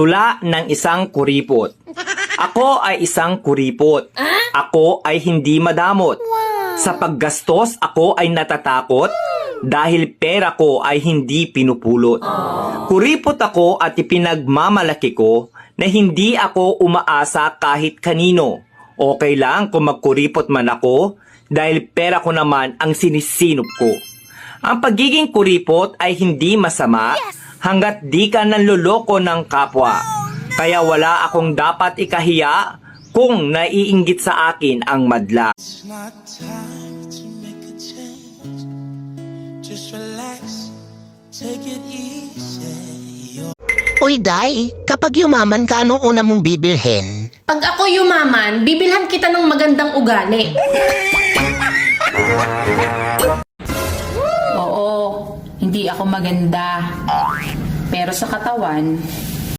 Tula ng isang kuripot. Ako ay isang kuripot. Ako ay hindi madamot. Sa paggastos, ako ay natatakot dahil pera ko ay hindi pinupulot. Kuripot ako at ipinagmamalaki ko na hindi ako umaasa kahit kanino. Okay lang kung magkuripot man ako dahil pera ko naman ang sinisinop ko. Ang pagiging kuripot ay hindi masama hanggat di ka nanloloko ng kapwa. Kaya wala akong dapat ikahiya kung naiinggit sa akin ang madla. Uy, Day, kapag yumaman ka, anong una mong bibilhin? Pag ako yumaman, bibilhan kita ng magandang ugali. hindi ako maganda. Pero sa katawan,